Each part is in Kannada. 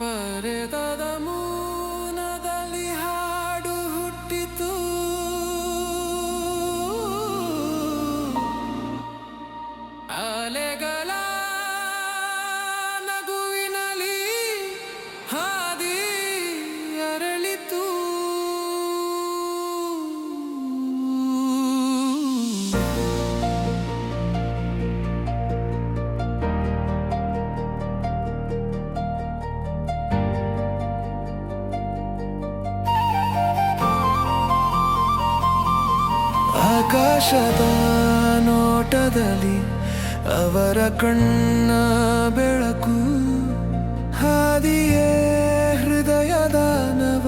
paredada ಆಕಾಶದ ನೋಟದಲ್ಲಿ ಅವರ ಕಣ್ಣ ಬೆಳಕು ಹಾದಿಯೇ ಹೃದಯದ ನವ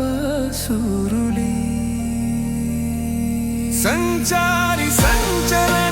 ಸುರುಳಿ. ಸಂಚಾರಿ ಸಂಚಲನ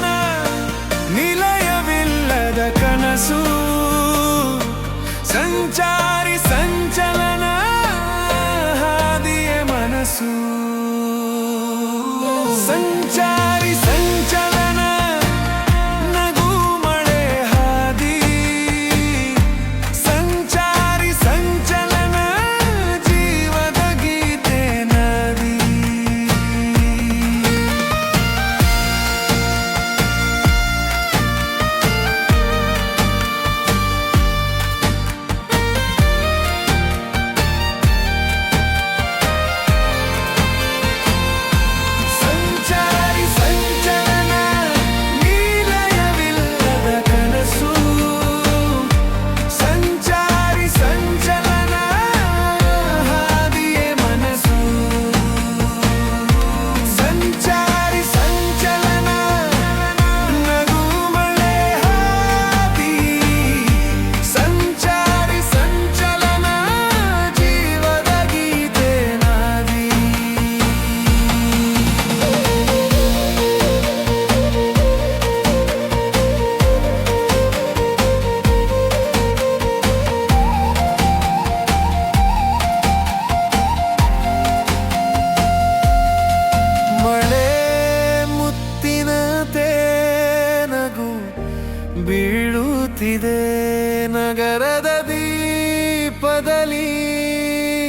ಮಕರದ ದೀಪದಲ್ಲಿ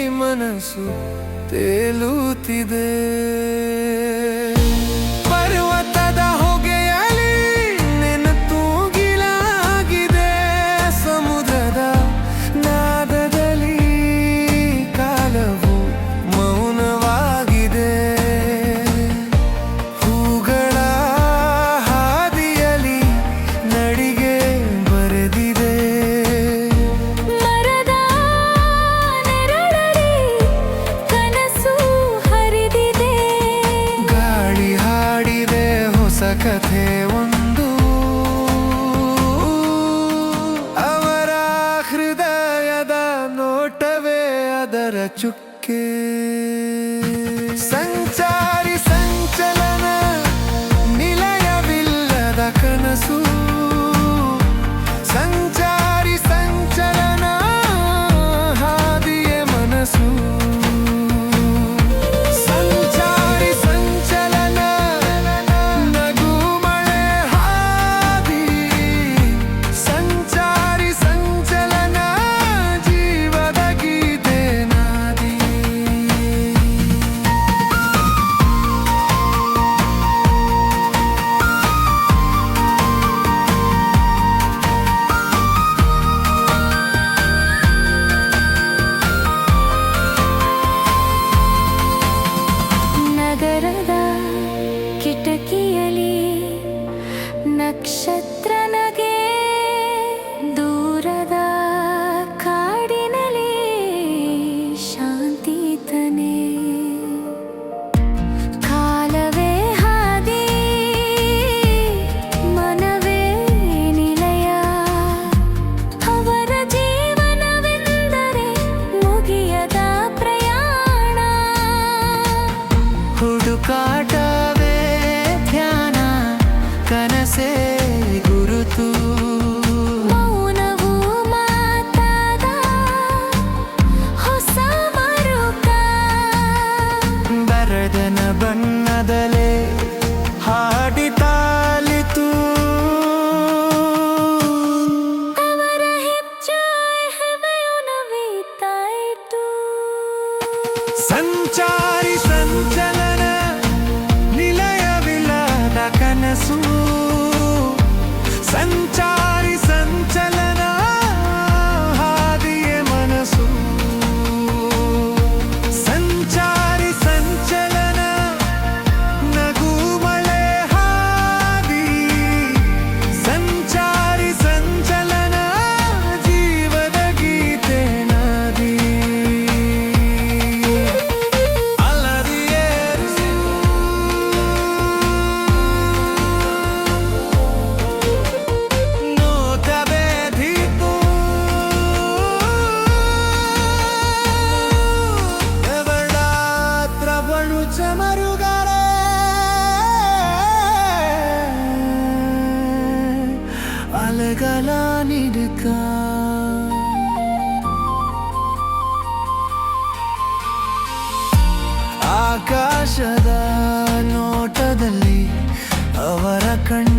ಮನಸ್ಸು ತೇಲುತ್ತಿದೆ. que ಆಕಾಶದ ನೋಟದಲ್ಲಿ ಅವರ ಕಣ್ಣು